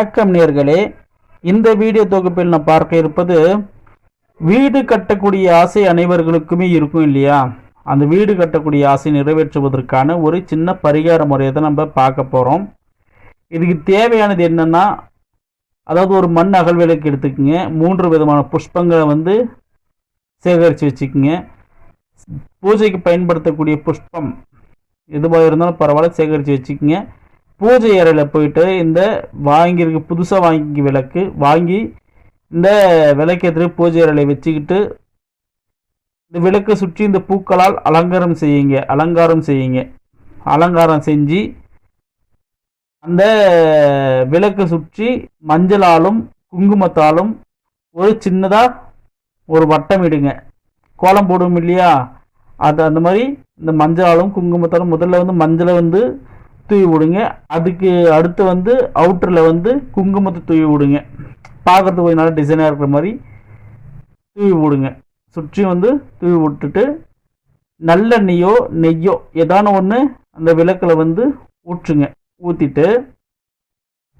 வணக்கம் நேர்களே. இந்த வீடியோ தொகுப்பில் நான் பார்க்க இருப்பது வீடு கட்டக்கூடிய ஆசை அனைவர்களுக்குமே இருக்கும் இல்லையா? அந்த வீடு கட்டக்கூடிய ஆசை நிறைவேற்றுவதற்கான ஒரு சின்ன பரிகார முறையை தான் நம்ம பார்க்க போகிறோம் இதுக்கு தேவையானது என்னென்னா அதாவது ஒரு மண் அகழ்விளக்கு எடுத்துக்கோங்க. மூன்று விதமான புஷ்பங்களை வந்து சேகரித்து வச்சுக்கோங்க. பூஜைக்கு பயன்படுத்தக்கூடிய புஷ்பம் எதுவாக இருந்தாலும் பரவாயில்ல சேகரித்து வச்சுக்கோங்க. பூஜை அறையில் போயிட்டு இந்த வாங்கியிருக்க புதுசாக வாங்கி விளக்கு வாங்கி இந்த விளக்கேற்று பூஜை அறையில் வச்சுக்கிட்டு இந்த விளக்கை சுற்றி இந்த பூக்களால் அலங்காரம் செய்யுங்க அலங்காரம் செய்யுங்க. அலங்காரம் செஞ்சு அந்த விளக்கை சுற்றி மஞ்சளாலும் குங்குமத்தாலும் ஒரு சின்னதாக ஒரு வட்டம் இடுங்க. கோலம் போடுவோம் இல்லையா? அது அந்த மாதிரி இந்த மஞ்சளாலும் குங்குமத்தாலும் முதல்ல வந்து மஞ்சளை வந்து தூவி விடுங்க. அதுக்கு அடுத்து வந்து அவுட்டரில் வந்து குங்குமத்தை தூவி விடுங்க. பார்க்குறதுக்கு கொஞ்சம் நல்லா டிசைனாக இருக்கிற மாதிரி தூவி விடுங்க. சுற்றியும் வந்து தூவி விட்டுட்டு நல்லெண்ணெயோ நெய்யோ ஏதான ஒன்று அந்த விளக்கில் வந்து ஊற்றுங்க. ஊற்றிட்டு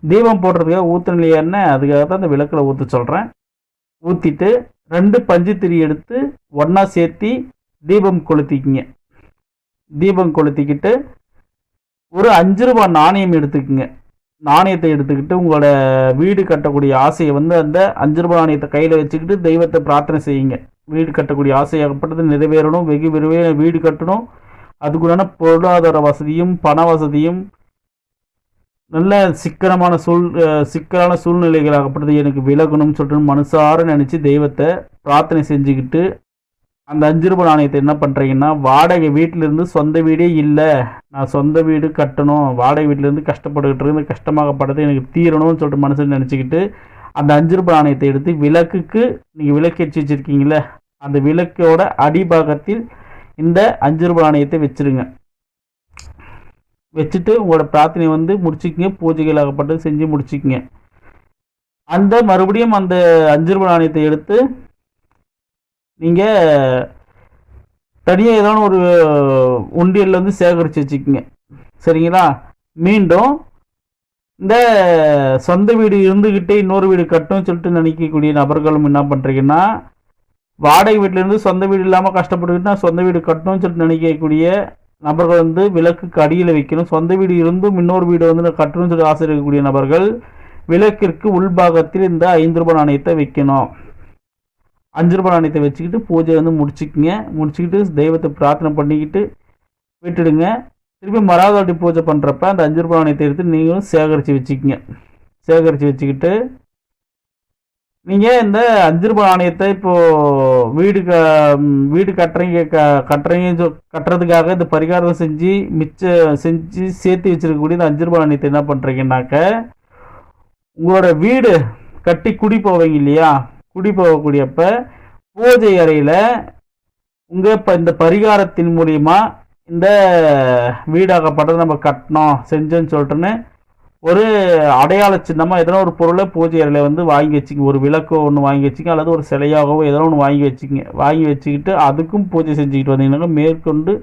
தீபம் போடுறதுக்காக ஊற்றின எண்ணெய் அதுக்காக தான் அந்த விளக்கில் ஊற்ற சொல்கிறேன் ஊற்றிட்டு ரெண்டு பஞ்சு திரி எடுத்து ஒன்றா சேர்த்தி தீபம் கொளுத்திக்கிங்க. தீபம் கொளுத்திக்கிட்டு ஒரு அஞ்சு ரூபாய் நாணயம் எடுத்துக்கோங்க. நாணயத்தை எடுத்துக்கிட்டு உங்களோட வீடு கட்டக்கூடிய ஆசையை வந்து அந்த அஞ்சு ரூபாய் நாணயத்தை கையில் வச்சுக்கிட்டு தெய்வத்தை பிரார்த்தனை செய்யுங்க. வீடு கட்டக்கூடிய ஆசையாகப்பட்டது நிறைவேறணும். வெகு விரைவே வீடு கட்டணும். அதுக்குண்டான பொருளாதார வசதியும் பண வசதியும் நல்ல சிக்கனமான சூழ் சிக்கலான சூழ்நிலைகளாகப்பட்டது எனக்கு விலகணும்னு சொல்லிட்டு மனசார நினச்சி தெய்வத்தை பிரார்த்தனை செஞ்சுக்கிட்டு அந்த அஞ்சு ரூபாய் நாணயத்தை என்ன பண்ணுறீங்கன்னா வாடகை வீட்டிலேருந்து சொந்த வீடே இல்லை. நான் சொந்த வீடு கட்டணும். வாடகை வீட்டிலேருந்து கஷ்டப்பட்டுக்கிட்டு இருந்து கஷ்டமாகப்பட்டது எனக்கு தீரணும்னு சொல்லிட்டு மனசில் நினச்சிக்கிட்டு அந்த அஞ்சு ரூபாய் நாணயத்தை எடுத்து விளக்குக்கு நீங்கள் விளக்கேற்றி வச்சுருக்கீங்களே அந்த விளக்கோட அடிபாகத்தில் இந்த அஞ்சு ரூபாய் நாணயத்தை வச்சுருங்க. வச்சுட்டு உங்களோட பிரார்த்தனை வந்து முடிச்சுக்கிங்க. பூஜைகள் ஆகப்பட்டது செஞ்சு முடிச்சுக்கிங்க. அந்த மறுபடியும் அந்த அஞ்சு ரூபாய் நாணயத்தை எடுத்து நீங்கள் தனியாக ஏதாவது ஒரு உண்டியலில் வந்து சேகரித்து வச்சுக்கோங்க. சரிங்களா? மீண்டும் இந்த சொந்த வீடு இருந்துக்கிட்டே இன்னொரு வீடு கட்டணும்னு சொல்லிட்டு நினைக்கக்கூடிய நபர்களும் என்ன பண்ணுறீங்கன்னா வாடகை வீட்டிலேருந்து சொந்த வீடு இல்லாமல் கஷ்டப்பட்டுக்கிட்டு நான் சொந்த வீடு கட்டணும்னு சொல்லிட்டு நினைக்கக்கூடிய நபர்கள் வந்து விளக்குக்கு அடியில் வைக்கணும். சொந்த வீடு இருந்தும் இன்னொரு வீடு வந்து நான் கட்டணும்னு சொல்லி ஆசை இருக்கக்கூடிய நபர்கள் விளக்கிற்கு உள்பாகத்தில் இந்த ஐந்து ரூபாய் நாணயத்தை வைக்கணும். அஞ்சு ரூபாய் நாணயத்தை வச்சுக்கிட்டு பூஜை வந்து முடிச்சுக்குங்க. முடிச்சுக்கிட்டு தெய்வத்தை பிரார்த்தனை பண்ணிக்கிட்டு விட்டுடுங்க. திருப்பி மராதாட்டி பூஜை பண்ணுறப்ப அந்த அஞ்சு ரூபாய் நாணயத்தை எடுத்து நீங்களும் சேகரித்து வச்சுக்கிங்க. சேகரித்து வச்சுக்கிட்டு நீங்கள் இந்த அஞ்சு ரூபாய் நாணயத்தை இப்போது வீடு க வீடு கட்டுறீங்க க கட்டுறீங்க சொ- கட்டுறதுக்காக இந்த பரிகாரம் செஞ்சு மிச்ச செஞ்சு சேர்த்து வச்சிருக்கக்கூடிய இந்த அஞ்சு ரூபாய் நாணயத்தை என்ன பண்ணுறீங்கன்னாக்க உங்களோட வீடு கட்டி குடி போவீங்க இல்லையா? குடி போகக்கூடியப்ப பூஜை அறையில் உங்கள் இப்போ இந்த பரிகாரத்தின் மூலியமா இந்த வீடாகப்பட்டதை நம்ம கட்டினோம் செஞ்சோன்னு சொல்லிட்டுன்னு ஒரு அடையாள சின்னமாக எதனா ஒரு பொருளை பூஜை அறையில் வந்து வாங்கி வச்சுங்க ஒரு விளக்கோ ஒன்று வாங்கி வச்சுங்க அல்லது ஒரு சிலையாகவோ எதனா ஒன்று வாங்கி வச்சுங்க வாங்கி வச்சுக்கிட்டு அதுக்கும் பூஜை செஞ்சுக்கிட்டு வந்தீங்கன்னா மேற்கொண்டு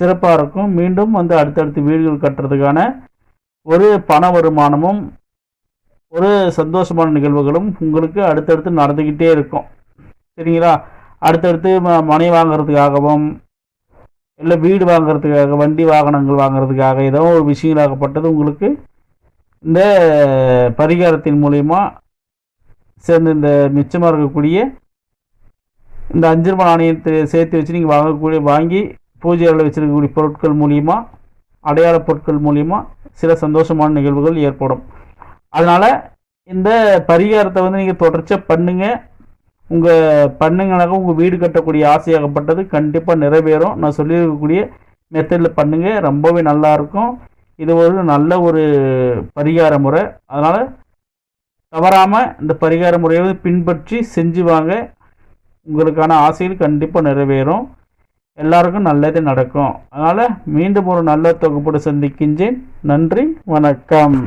சிறப்பாக இருக்கும். மீண்டும் வந்து அடுத்தடுத்து வீடுகள் கட்டுறதுக்கான ஒரு பண வருமானமும் ஒரு சந்தோஷமான நிகழ்வுகளும் உங்களுக்கு அடுத்தடுத்து நடந்துக்கிட்டே இருக்கும். சரிங்களா? அடுத்தடுத்து ம மனை வாங்கிறதுக்காகவும் இல்லை வீடு வாங்குறதுக்காக வண்டி வாகனங்கள் வாங்குறதுக்காக ஏதோ ஒரு விஷயங்களாகப்பட்டது உங்களுக்கு இந்த பரிகாரத்தின் மூலயமா சேர்ந்து இந்த மிச்சமாக இருக்கக்கூடிய இந்த அஞ்சு ரூபாய் நாணயத்தை சேர்த்து வச்சு நீங்கள் வாங்கக்கூடிய வாங்கி பூஜை அறையில் வச்சிருக்கக்கூடிய பொருட்கள் மூலிமா அடையாள பொருட்கள் மூலிமா சில சந்தோஷமான நிகழ்வுகள் ஏற்படும். அதனால் இந்த பரிகாரத்தை வந்து நீங்கள் தொடர்ச்சியாக பண்ணுங்க. உங்கள் பண்ணுங்கனாக்க உங்கள் வீடு கட்டக்கூடிய ஆசையாகப்பட்டது கண்டிப்பாக நிறைவேறும். நான் சொல்லியிருக்கக்கூடிய மெத்தடில் பண்ணுங்கள் ரொம்பவே நல்லா இருக்கும் இது ஒரு நல்ல ஒரு பரிகார முறை. அதனால் தவறாமல் இந்த பரிகார முறையை வந்து பின்பற்றி செஞ்சு வாங்க. உங்களுக்கான ஆசைகள் கண்டிப்பாக நிறைவேறும். எல்லாருக்கும் நல்லது நடக்கும். அதனால் மீண்டும் ஒரு நல்ல தொகுப்போடு சந்திக்கின்றேன். நன்றி. வணக்கம்.